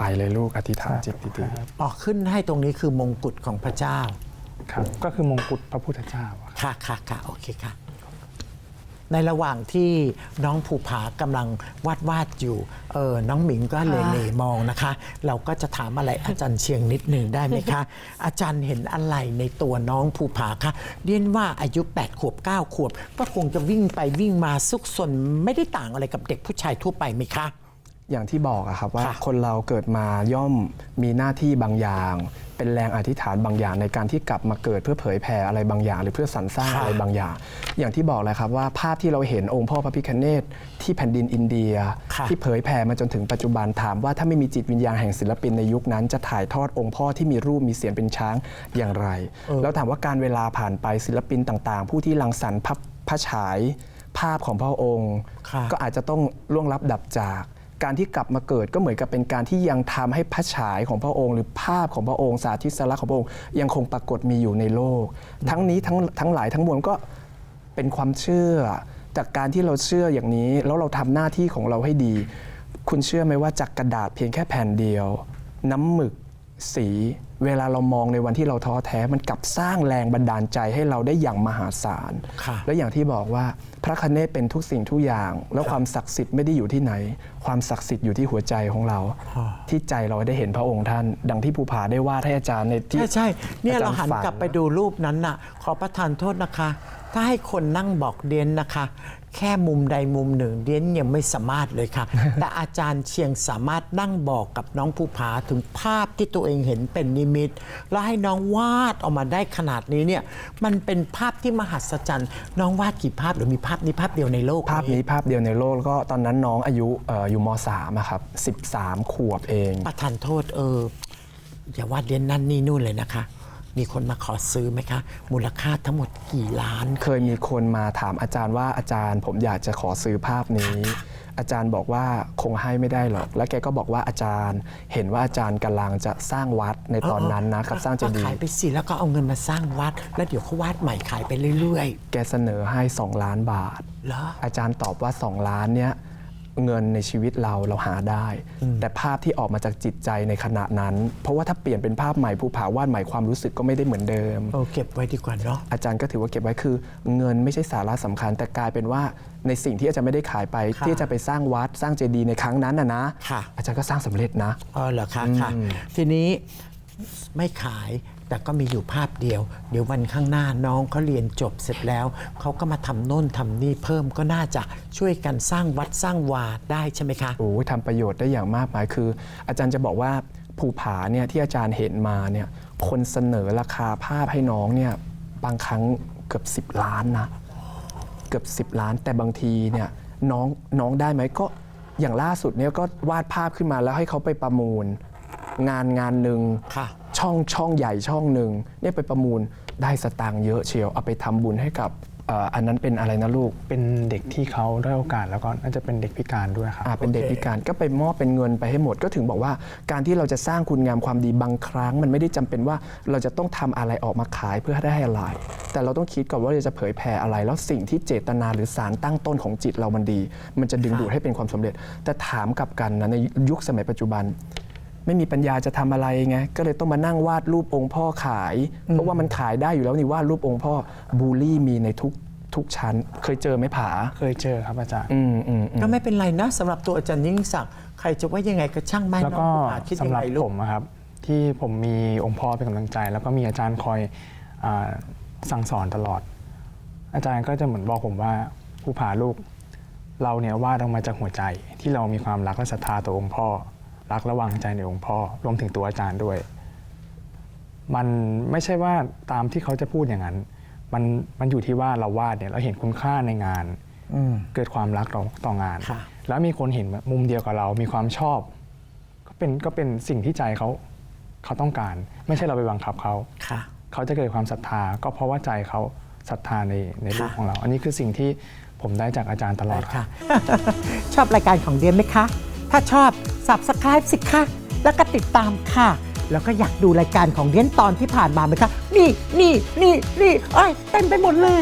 ไปเลยลูกอธิษฐานจิตดีออกขึ้นให้ตรงนี้คือมงกุฎของพระเจ้า ๆครับ ก็คือมงกุฎพระพุทธเจ้าอะครับค่ะค่ะค่ะโอเคค่ะ ในระหว่างที่น้องภูผากำลังวาดวาดอยู่เออน้องหมิงก็เลเหน่มองนะคะ เราก็จะถามอะไรอาจารย์เชียงนิดหนึ่งได้ไหมคะ อาจารย์เห็นอะไรในตัวน้องภูผาคะเรียนว่าอายุ 8 ขวบ 9 ขวบ ก็คงจะวิ่งไปวิ่งมาซุกซนไม่ได้ต่างอะไรกับเด็กผู้ชายทั่วไปไหมคะ อย่างที่บอกอะครับว่าค่ะคนเราเกิดมาย่อมมีหน้าที่บางอย่าง เป็นแรงอธิษฐานบางอย่างในการที่กลับมาเกิดเพื่อเผยแผ่อะไรบางอย่าง หรือเพื่อสรรสร้างอะไรบางอย่าง อย่างที่บอกเลยครับว่าภาพที่เราเห็นองค์พ่อพระพิคเนตที่แผ่นดินอินเดียค่ะที่เผยแผ่มาจนถึงปัจจุบันถามว่าถ้าไม่มีจิตวิญญาณแห่งศิลปินในยุคนั้น จะถ่ายทอดองค์พ่อที่มีรูปมีเสียงเป็นช้างอย่างไร แล้วถามว่าการเวลาผ่านไปศิลปินต่างๆ ผู้ที่รังสรรค์พระพระฉายภาพของพระองค์ค่ะก็อาจจะต้องล่วงลับดับจาก การที่กลับมาเกิดก็เหมือนกับเป็นการที่ยังทำให้พระฉายของพระองค์ หรือภาพของพระองค์สาธิตสลักษณ์ของพระองค์ยังคงปรากฏมีอยู่ในโลก ทั้งนี้ทั้งทั้งหลายทั้งมวลก็เป็นความเชื่อ จากการที่เราเชื่ออย่างนี้แล้วเราทำหน้าที่ของเราให้ดี คุณเชื่อไหมว่าจากกระดาษเพียงแค่แผ่นเดียว น้ำหมึกสีเวลาเรามองในวันที่เราท้อแท้มันกลับสร้างแรงบันดาลใจให้เราได้อย่างมหาศาลค่ะและอย่างที่บอกว่าพ ระคเนศเป็นทุกสิ่งทุกอย่าง แล้วความศักดิ์สิทธิ์ไม่ได้อยู่ที่ไหน ความศักดิ์สิทธิ์อยู่ที่หัวใจของเราอ๋อที่ใจเราได้เห็นพระองค์ท่าน ดังที่ภูผาได้วาดให้อาจารย์ในที่ใช่ใช่เนี่ยอจเราหันฝักลับไปดูรูปนั้นน่ะ ขอประทานโทษนะคะ ถ้าให้คนนั่งบอกเดียนนะคะ แค่มุมใดมุมหนึ่งเดียนยังไม่สามารถเลยค่ะ แต่อาจารย์เชียงสามารถนั่งบอกกับน้องภูผาถึงภาพที่ตัวเองเห็นเป็นนิมิต แล้วให้น้องวาดออกมาได้ขนาดนี้เนี่ยมันเป็นภาพที่มหัศจรรย์ น้องวาดกี่ภาพหรือมีภาพนี้ภาพเดียวในโลกภาพนี้ภาพเดียวในโลกแล้วก็ตอนนั้นน้องอายุเอ่ออยู่ม3อะครับ13 ขวบเอง ประทานโทษเอออย่าวาดเดียนนั่นนี่นู่นเลยนะคะ มีคนมาขอซื้อไหมคะ มูลค่าทั้งหมดกี่ล้าน เคยมีคนมาถามอาจารย์ว่าอาจารย์ผมอยากจะขอซื้อภาพนี้ อาจารย์บอกว่าคงให้ไม่ได้หรอก แล้วแกก็บอกว่าอาจารย์ เห็นว่าอาจารย์กำลังจะสร้างวัดในตอนนั้นนะครับสร้างเจดีก็ขายย์ไปสิแล้วก็เอาเงินมาสร้างวัด แล้วเดี๋ยวเขาวาดใหม่ขายไปเรื่อยแกเสนอให้ 2 ล้านบาท ๆเหรออาจารย์ตอบว่า 2 ล้านเนี้ย เงินในชีวิตเราเราหาได้ แต่ภาพที่ออกมาจากจิตใจในขณะนั้น เพราะว่าถ้าเปลี่ยนเป็นภาพใหม่ภูผาวาดใหม่ความรู้สึกก็ไม่ได้เหมือนเดิมโอ้เก็บไว้ดีกว่าเนาะอาจารย์ก็ถือว่าเก็บไว้คือ เงินไม่ใช่สาระสำคัญ แต่กลายเป็นว่าในสิ่งที่อาจารย์ไม่ได้ขายไปค่ะที่จะไปสร้างวัดสร้างเจดีย์ในครั้งนั้นนะนะค่ะอาจารย์ก็สร้างสำเร็จนะอ๋อเหรอคะค่ะทีนี้ไม่ขาย แต่ก็มีอยู่ภาพเดียว เดี๋ยววันข้างหน้าน้องเขาเรียนจบเสร็จแล้ว เขาก็มาทำโน่นทำนี่เพิ่มก็น่าจะช่วยกันสร้างวัดสร้างวาได้ใช่ไหมคะ โอ้ยทำประโยชน์ได้อย่างมากมายคือ อาจารย์จะบอกว่าภูผาเนี่ยที่อาจารย์เห็นมาเนี่ยคนเสนอราคาภาพให้น้องเนี่ยบางครั้งเกือบ 10 ล้านนะ เกือบ 10 ล้านแต่บางทีเนี่ยน้องน้องได้ไหมก็อย่างล่าสุดเนี่ยก็วาดภาพขึ้นมาแล้วให้เขาไปประมูล งานงานหนึ่งค่ะ ช่องช่องใหญ่ช่องหนึ่งเนี่ยไปประมูลได้สตางค์เยอะเชียว เอาไปทำบุญให้กับเอ่ออันนั้นเป็นอะไรนะลูก เป็นเด็กที่เขาได้อยโอกาสแล้วก็น่าจะเป็นเด็กพิการด้วยครับ อ่าเป็นเด็กโอเคพิการก็ไปมอบเป็นเงินไปให้หมดก็ถึงบอกว่า การที่เราจะสร้างคุณงามความดีบางครั้ง มันไม่ได้จำเป็นว่าเราจะต้องทำอะไรออกมาขายเพื่อได้อะไร แต่เราต้องคิดก่อนว่าเราจะเผยแผ่อะไร แล้วสิ่งที่เจตนาหรือสารตั้งต้นของจิตเรามันดี มันจะดึงดูดให้เป็นความสำเร็จ แต่ถามกลับกันนะในยุคสมัยปัจจุบัน ไม่มีปัญญาจะทำอะไรไงก็เลยต้องมานั่งวาดรูปองค์พ่อขาย เพราะว่ามันขายได้อยู่แล้วนี่วาดรูปองค์พ่อบูลลี่มีในทุกทุกชั้น เคยเจอไหมผา เคยเจอครับอาจารย์อืมอืมอืมก็ไม่เป็นไรนะสำหรับตัวอาจารย์ยิ่งศักดิ์ใครจะว่ายังไงก็ช่างไม่แล้วน้ก็องภูผาคิดสำยังหรับไงลูผกมอะครับ ที่ผมมีองค์พ่อเป็นกำลังใจ แล้วก็มีอาจารย์คอยอาสั่งสอนตลอด อาจารย์ก็จะเหมือนบอกผมว่าผู้ผาลูก เราเนี่ยวาดออกมาจากหัวใจที่เรามีความรักและศรัทธาต่อองค์พ่อ รักและวางใจในองค์พ่อรวมถึงตัวอาจารย์ด้วย มันไม่ใช่ว่าตามที่เขาจะพูดอย่างนั้น มันมันอยู่ที่ว่าเราวาดเนี่ยเราเห็นคุณค่าในงานอืมเกิดความรักต่อต่องานค่ะแล้วมีคนเห็นมุมเดียวกับเรา มีความชอบ ก็เป็นก็เป็นสิ่งที่ใจเขาเขาต้องการ ไม่ใช่เราไปบังคับเขาค่ะเขาจะเกิดความศรัทธา ก็เพราะว่าใจเขาศรัทธาในในรูปค่ะของเรา อันนี้คือสิ่งที่ผมได้จากอาจารย์ตลอดได้ครับค่ะ ชอบรายการของเดียนไหมคะ ถ้าชอบ subscribe สิคะแล้วก็ติดตามค่ะ แล้วก็อยากดูรายการของเดียนตอนที่ผ่านมาไหมคะ นี่นี่นี่นี่เอ้ยเต็มไปหมดเลย